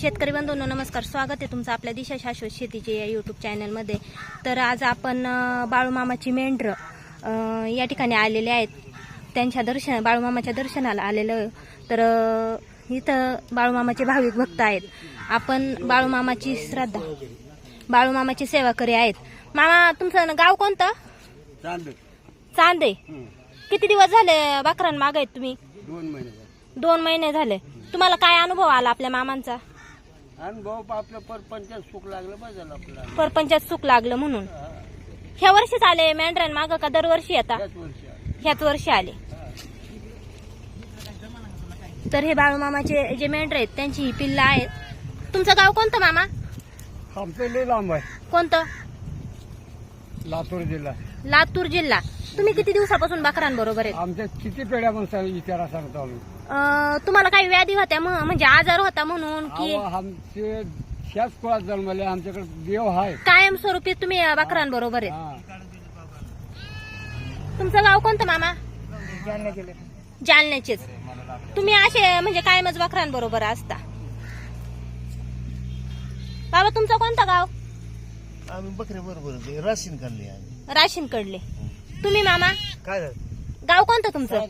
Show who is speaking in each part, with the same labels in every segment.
Speaker 1: शेतकरी बंधूंनो नमस्कार. स्वागत आहे तुमचं आपल्या दिशा शाश्वत शेतीचे या यूट्यूब चॅनलमध्ये तर आज आपण बाळूमामाची मेंढरं या ठिकाणी आलेले आहेत. त्यांच्या दर्शन बाळूमामाच्या दर्शनाला आलेलं तर इथं बाळूमामाचे भाविक भक्त आहेत. आपण बाळूमामाची श्रद्धा बाळूमामाची सेवाकरी आहेत. मामा तुमचं गाव कोणतं?
Speaker 2: चांद.
Speaker 1: चांदे. किती दिवस झाले बाकरान मागायत तुम्ही.
Speaker 2: दोन महिने झाले.
Speaker 1: तुम्हाला काय अनुभव आला आपल्या मामांचा?
Speaker 2: आणि भाऊ आपलं परपंचात सुख लागलं झालं
Speaker 1: परपंचात सुख लागलं म्हणून. ह्या वर्षीच आले मेंढरान माग का दरवर्षी येता?
Speaker 2: त्याच वर्षी आलं.
Speaker 1: ह्याच वर्षी आले. तर हे बाळूमामाचे जे मेंढर आहेत त्यांची ही पिल्ला आहेत. तुमचं गाव कोणतं मामा?
Speaker 2: आमचं लय लांब आहे.
Speaker 1: कोणतं?
Speaker 2: लातूर जिल्हा.
Speaker 1: लातूर जिल्हा. तुम्ही किती दिवसापासून बकरांबरोबर आहेत?
Speaker 2: आमच्या किती पिढ्या विचारा सांगतो आम्ही.
Speaker 1: तुम्हाला काही व्याधी होत्या म्ह- म्हणजे आजार होता म्हणून की?
Speaker 2: अहो, आमचे ह्याच कुळात जन्मले आमच्याकडे देव आहे
Speaker 1: कायमस्वरूपी तुम्ही अं, बकरांबरोबर आहेत
Speaker 2: हा.
Speaker 1: तुमचं गाव कोणतं मामा? जालन्याचेच. तुम्ही असे म्हणजे कायमच बकरांबरोबर असता. बाबा तुमचं कोणतं गाव?
Speaker 3: आम्ही बकरे बरोबर राशीन आम्ही.
Speaker 1: राशीन कडले तुम्ही मामा?
Speaker 3: काय झालं?
Speaker 1: गाव कोणतं तुमचं?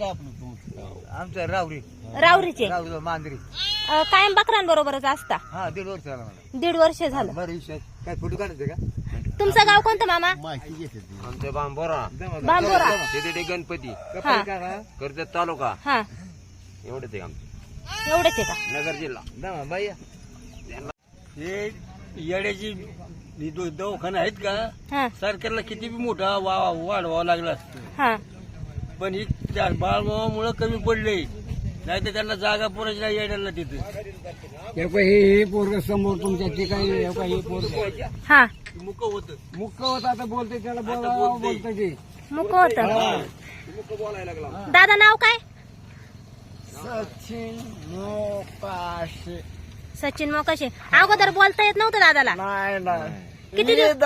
Speaker 3: आमचं रावरी.
Speaker 1: रावरीचे.
Speaker 3: रावरी मांजरी.
Speaker 1: अं, कायम बकरांबरोबरच असता?
Speaker 3: हा दीड वर्ष झाला मला.
Speaker 1: दीड वर्ष झालं.
Speaker 3: बरं विषय. काय फोटो काढायचे का?
Speaker 1: तुमचं गाव कोणतं मामा?
Speaker 4: आमचं बांबोरा.
Speaker 1: बांबोरा.
Speaker 4: तिथे गणपती. कर्जत तालुका.
Speaker 1: हा.
Speaker 4: एवढंच आहे आमचं.
Speaker 1: एवढंच आहे का?
Speaker 4: नगर जिल्हा.
Speaker 3: दमा बाई.
Speaker 2: हे येड्याची ही दो- दवाखाना आहेत का?
Speaker 1: हा.
Speaker 2: सरकारला किती बी मोठा वा वाढवावं लागला असतं.
Speaker 1: हा.
Speaker 2: पण ही त्या बाळमावामुळं कमी पडले. नाही तर त्यांना जागा पुरायची नाही येण्याला तिथे. हे हे पोरग समोर तुमच्या ठिकाणी हे पोरग.
Speaker 1: हा.
Speaker 2: मुक होत. मुक होत आता बोलते त्याला बोलतं. ते.
Speaker 1: मुक होत. दादा नाव काय?
Speaker 2: सचिन मोकाशे.
Speaker 1: सचिन मोकाशे. अगोदर बोलता येत नव्हतं दादाला.
Speaker 2: नाही नाही.
Speaker 1: किती दिवस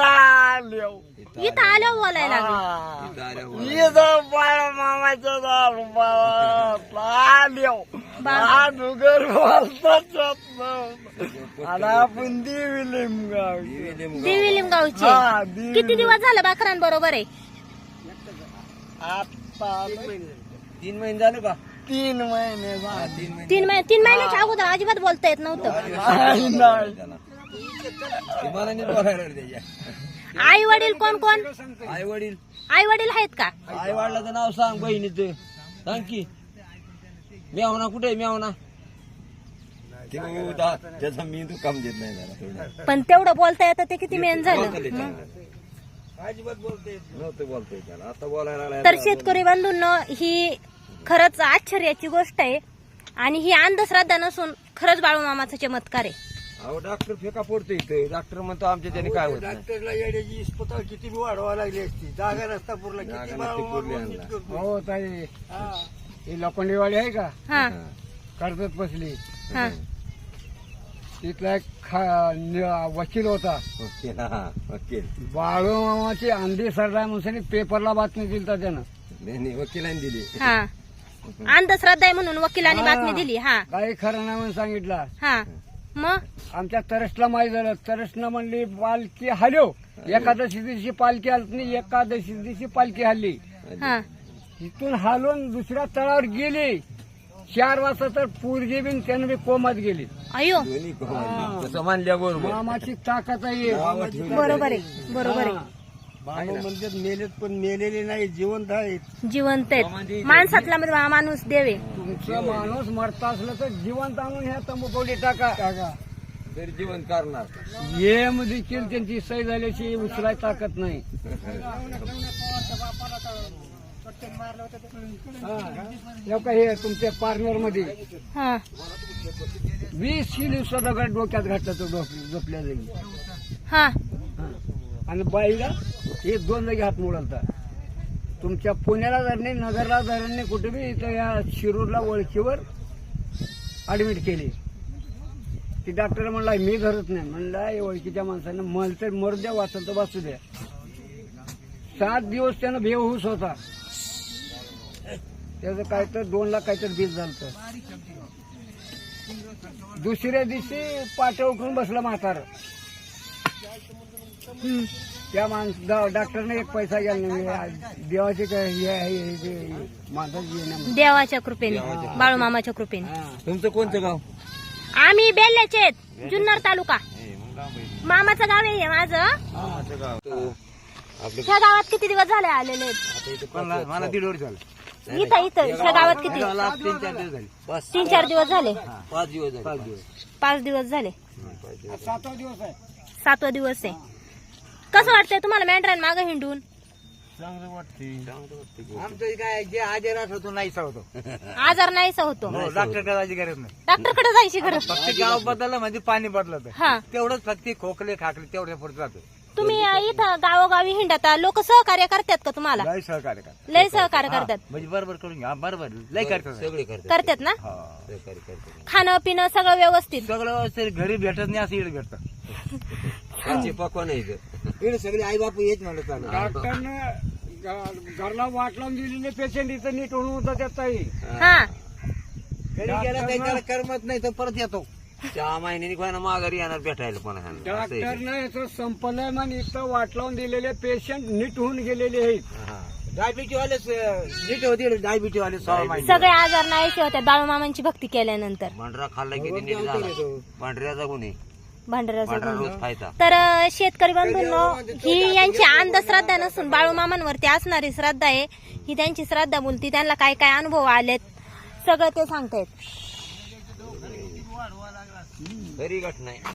Speaker 1: इथं आल्यावर बोलायला लागलं.
Speaker 2: इथं बाळ मामाचं दारू आल्यो
Speaker 1: बा-
Speaker 2: डुगर बोलतात आणि आपण देवी लिमगाव
Speaker 1: देवी लिमगावचे
Speaker 2: देवी
Speaker 1: किती दिवस झालं बाकरांबरोबर आहे?
Speaker 2: आता
Speaker 3: तीन महिने झाले का?
Speaker 2: तीन महिने झाले.
Speaker 1: तीन महिने तीन महिन्याच्या अगोदर अजिबात बोलता येत नव्हतं.
Speaker 2: नाही, नाही.
Speaker 1: आई वडील कोण कोण?
Speaker 3: आई वडील
Speaker 1: आई वडील आहेत का?
Speaker 3: आई वडिलाचं नाव सांग बहिणीचं. सांग की. म्यावना कुठे म्यावना? त्याचा मी तू काम देत नाही जरा
Speaker 1: पण तेवढं बोलता येतं ते किती मेन झालं. तर शेतकरी बंधूंनो ही खरंच आश्चर्याची गोष्ट आहे आणि ही अंधश्रद्धा नसून खरंच बाळूमामाचा चमत्कार आहे.
Speaker 3: अहो डॉक्टर फेका पडतो इथे. डॉक्टर म्हणतो आमच्या त्याने काय होत नाही.
Speaker 2: डॉक्टरला येण्याची अस्पताल किती बी वाढवा लागली असती. जागा नसता पुरला.
Speaker 3: जागा
Speaker 2: किती
Speaker 3: नसती पुरली यांना.
Speaker 2: हो ताई ही. लोखंडीवाडी आहे का?
Speaker 1: हा.
Speaker 2: कर्जत बसली.
Speaker 1: हा.
Speaker 2: तिथला एक खा- न- वकील होता.
Speaker 3: वकील हा वकील.
Speaker 2: बाळूमामाची अंधी सरदार म्हणून पेपरला बातमी दिली होती त्यानं.
Speaker 3: त्यांनी वकिलांनी दिली.
Speaker 1: हा. अंधश्रद्धा आहे म्हणून वकिलांनी. बातमी दिली हा.
Speaker 2: काही खरं नाही म्हणून सांगितलं.
Speaker 1: हा. मग
Speaker 2: आमच्या तरसला माहीत झालं. तरसनं म्हणली पालखी हल्यो. एकादशी दिवशी पालखी हलत नाही एकादशी दिवशी पालखी हल्ली.
Speaker 1: हा.
Speaker 2: इथून हालून दुसऱ्या तळावर गेली. चार वाजता तर पूर्गी बिन त्यानं बी कोमात गेली.
Speaker 1: अयो.
Speaker 3: बरोबर.
Speaker 2: मामाची ताकद आहे.
Speaker 1: बरोबर आहे बरोबर आहे.
Speaker 2: बाबा म्हणतात मेलेत पण मेलेले नाही जिवंत आहेत.
Speaker 1: जिवंत आहेत. माणसातला मा- माणूस देवे.
Speaker 2: तुमचं माणूस मरता असलं तर जिवंत आणून ह्या तंबाखोली टाका. टाका.
Speaker 3: तरी जीवन करणार.
Speaker 2: ये देखील त्यांची सही झाल्याची उचलाय ताकद नाही. हा. हे तुमच्या पार्लरमध्ये.
Speaker 1: हा.
Speaker 2: वीस किलो दगड डोक्यात घातलं तर डोक- झोपल्या जाईल.
Speaker 1: हा.
Speaker 2: आणि बाईला हे दोन जागी हात मोडलता. तुमच्या पुण्याला धरणे नगरला धरणे नाही कुठे बी इथं या शिरूरला ओळखीवर ऍडमिट केली. ती डॉक्टर म्हणला मी धरत नाही. म्हणला ओळखीच्या माणसानं मला तर मर द्या वाचत वाचू द्या. सात दिवस त्यानं बेहूस होता. त्याचं काय तर दोन लाख काहीतरी बीज झालं दुसऱ्या दिवशी पाट्या उठून बसला म्हातार. त्या माणस डॉक्टरने एक पैसा गेला नाही. देवाचे हे आहे माणसाची.
Speaker 1: देवाच्या कृपेने बाळूमामाच्या कृपेने.
Speaker 2: हा.
Speaker 3: तुमचं कोणतं गाव?
Speaker 1: आम्ही बेल्ल्याचे आहेत जुन्नर तालुका. मामाचं गाव आहे हे माझं. ह्या गावात किती दिवस झाले आलेले आहेत?
Speaker 4: आता इथं
Speaker 3: मला दीड वर्ष झालं.
Speaker 1: इथं इथं ह्या गावात किती?
Speaker 3: तीन चार दिवस झाले.
Speaker 4: पाच
Speaker 1: तीन चार दिवस झाले.
Speaker 4: पाच दिवस झाले.
Speaker 3: पाच दिवस.
Speaker 1: पाच दिवस झाले.
Speaker 4: हं, पाच दिवस
Speaker 2: सातवा दिवस आहे.
Speaker 1: सातवा दिवस आहे. कसं वाटतंय तुम्हाला मेंढरान मागं हिंडून?
Speaker 3: चांगलं वाटते. आमचं काय जे आजार होतो नाहीसा होतो.
Speaker 1: आजार नाहीसा होतो.
Speaker 3: डॉक्टर करायची गरज नाही.
Speaker 1: डॉक्टरकडे जायची गरज
Speaker 3: फक्त गाव बदललं म्हणजे पाणी बदलत.
Speaker 1: हा.
Speaker 3: तेवढंच फक्त खोकले खाकले तेवढ्या पुढे जातो.
Speaker 1: तुम्ही इथं गावोगावी हिंडता लोक सहकार्य करतात का तुम्हाला?
Speaker 3: लय सहकार्य
Speaker 1: लय सहकार्य करतात.
Speaker 3: म्हणजे बरोबर करून घ्या. बरोबर. लय करतात.
Speaker 4: सगळे करतात.
Speaker 1: करतात ना?
Speaker 3: हा.
Speaker 4: सहकार्य करतात.
Speaker 1: खाणं पिणं सगळं व्यवस्थित.
Speaker 3: सगळं व्यवस्थित. घरी भेटत नाही असं भेटतं.
Speaker 4: आहे इथं.
Speaker 3: इकडे सगळे आई बापू येत म्हणलं चालू
Speaker 2: डॉक्टरनं घरला वाट लावून दिलेले पेशंट इथं नीट होऊन होता त्यात ताई.
Speaker 1: हा.
Speaker 3: घरी गेला काही त्याला करमत नाही तर परत येतो.
Speaker 4: सहा महिन्यांनी कोणा माघारी येणार भेटायला पण.
Speaker 2: डॉक्टरनं याचं संपलंय म्हण इथं वाट लावून दिलेले पेशंट नीट होऊन गेलेले आहेत.
Speaker 4: हा.
Speaker 3: डायबिटी वाले नीट होते डायबिटी वाले सहा महिने.
Speaker 1: सगळे आजार नाहीसे होते बाळूमामांची भक्ती केल्यानंतर.
Speaker 4: पांढरा खाल्ला किती नीट झाला. पांढऱ्याचा गुन्हे
Speaker 1: भांडाराचा
Speaker 4: पांढरा
Speaker 1: गुन्हा.
Speaker 4: रोज खायचा.
Speaker 1: तर अं, शेतकरी बंधूंनो ही यांची अंधश्रद्धा नसून बाळूमामांवरती असणारी श्रद्धा आहे. ही त्यांची श्रद्धा बोलती त्यांना काय काय अनुभव आलेत सगळं ते सांगतायत.
Speaker 4: घटना आहे.